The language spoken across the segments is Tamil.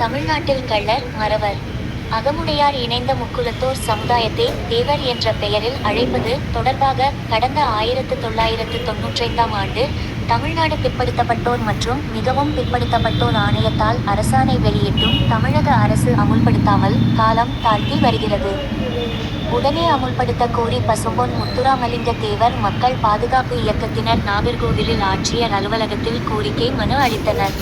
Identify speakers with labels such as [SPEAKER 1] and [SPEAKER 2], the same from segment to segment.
[SPEAKER 1] தமிழ்நாட்டில் கள்ளர் மறவர். அகமுடையார் இணைந்த முக்குலத்தோர் சமுதாயத்தை தேவர் என்ற பெயரில் அழைப்பது தொடர்பாக கடந்த ஆயிரத்து தொள்ளாயிரத்து தொன்னூற்றைந்தாம் ஆண்டு தமிழ்நாடு பிற்படுத்தப்பட்டோர் மற்றும் மிகவும் பிற்படுத்தப்பட்டோர் ஆணையத்தால் அரசாணை வெளியிட்டும் தமிழக அரசு அமுல்படுத்தாமல் காலம் தாழ்த்தி வருகிறது. உடனே அமுல்படுத்த கோரி பசும்பொன் முத்துராமலிங்க தேவர் மக்கள் பாதுகாப்பு இயக்கத்தினர் நாகர்கோவிலில் ஆட்சியர் அலுவலகத்தில் கோரிக்கை மனு அளித்தனர்.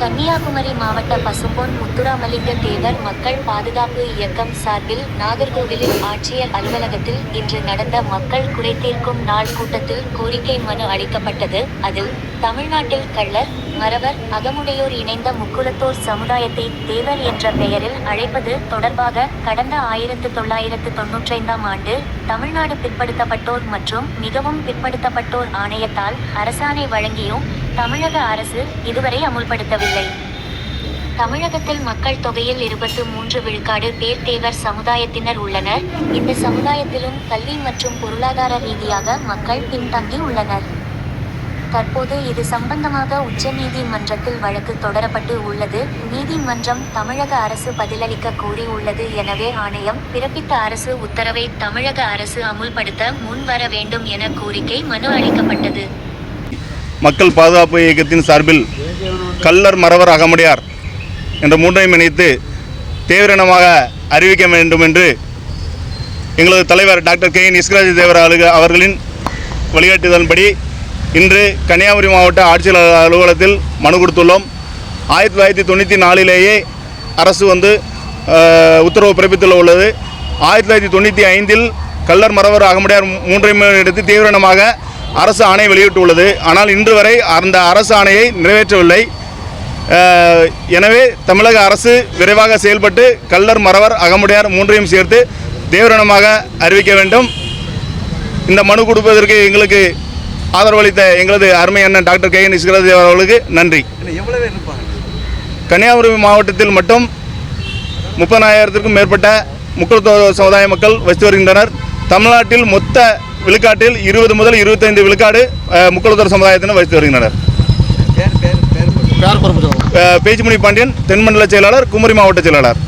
[SPEAKER 1] கன்னியாகுமரி மாவட்ட பசும்பொன் முத்துராமலிங்க தேவர் மக்கள் பாதுகாப்பு இயக்கம் சார்பில் நாகர்கோவிலில் ஆட்சியர் அலுவலகத்தில் இன்று நடந்த மக்கள் குறைதீர்க்கும் நாள் கூட்டத்தில் கோரிக்கை மனு அளிக்கப்பட்டது. அதில் தமிழ்நாட்டில் கள்ளர் மறவர் அகமுடையோர் இணைந்த முக்குலத்தோர் சமுதாயத்தை தேவர் என்ற பெயரில் அழைப்பது தொடர்பாக கடந்த ஆயிரத்து தொள்ளாயிரத்து தொன்னூற்றைந்தாம் ஆண்டு தமிழ்நாடு பிற்படுத்தப்பட்டோர் மற்றும் மிகவும் பிற்படுத்தப்பட்டோர் ஆணையத்தால் அரசாணை வழங்கியும் தமிழக அரசு இதுவரை அமுல்படுத்தவில்லை. தமிழகத்தில் மக்கள் தொகையில் இருபத்து மூன்று விழுக்காடு பேர் தேவர் சமுதாயத்தினர் உள்ளனர். இந்த சமுதாயத்திலும் கல்வி மற்றும் பொருளாதார ரீதியாக மக்கள் பின்தங்கி உள்ளனர். தற்போது இது சம்பந்தமாக உச்சநீதிமன்றத்தில் வழக்கு தொடரப்பட்டு உள்ளது. நீதிமன்றம் தமிழக அரசு பதிலளிக்க கோரி உள்ளது எனவே ஆணையம் பிறப்பித்த அரசு உத்தரவை தமிழக அரசு அமுல்படுத்த முன்வர வேண்டும் என கோரிக்கை மனு அளிக்கப்பட்டது.
[SPEAKER 2] மக்கள் பாதுகாப்பு இயக்கத்தின் சார்பில் கல்லர் மறவர் அகமுடையார் என்ற மூன்றையும் இணைத்து தீவிரமாக அறிவிக்க வேண்டும் என்று எங்களது தலைவர் டாக்டர் கே. என். இஸ்கராஜ் தேவர் அலுக அவர்களின் வழிகாட்டுதலின்படி இன்று கன்னியாகுமரி மாவட்ட ஆட்சியர் அலுவலகத்தில் மனு கொடுத்துள்ளோம். ஆயிரத்தி தொள்ளாயிரத்தி தொண்ணூற்றி நாலிலேயே அரசு வந்து உத்தரவு பிறப்பித்துள்ள உள்ளது. ஆயிரத்தி தொள்ளாயிரத்தி தொண்ணூற்றி ஐந்தில் கல்லர் மறவர் அகமுடையார் மூன்றையும் எடுத்து தீவிரமாக அரசு ஆணை வெளியிட்டுள்ளது. ஆனால் இன்று வரை அந்த அரசு ஆணையை நிறைவேற்றவில்லை. எனவே தமிழக அரசு விரைவாக செயல்பட்டு கள்ளர் மறவர் அகமுடையார் மூன்றையும் சேர்த்து தீவிரமாக அறிவிக்க வேண்டும். இந்த மனு கொடுப்பதற்கு எங்களுக்கு ஆதரவளித்த எங்களது அருமை அண்ணன் டாக்டர் கே. என். இஸ்கரதி அவர்களுக்கு நன்றி. கன்னியாகுமரி மாவட்டத்தில் மட்டும் முப்பதாயிரத்திற்கும் மேற்பட்ட முக்கியத்துவ சமுதாய மக்கள் வசித்து வருகின்றனர். தமிழ்நாட்டில் மொத்த விழுக்காட்டில் இருபது முதல் இருபத்தைந்து விழுக்காடு அஹ், சமுதாயத்தினர் வசித்து வருகின்றனர்
[SPEAKER 3] பேர்
[SPEAKER 2] பேச்சுமணி பாண்டியன் தென்மண்டல செயலாளர் குமரி மாவட்ட செயலாளர்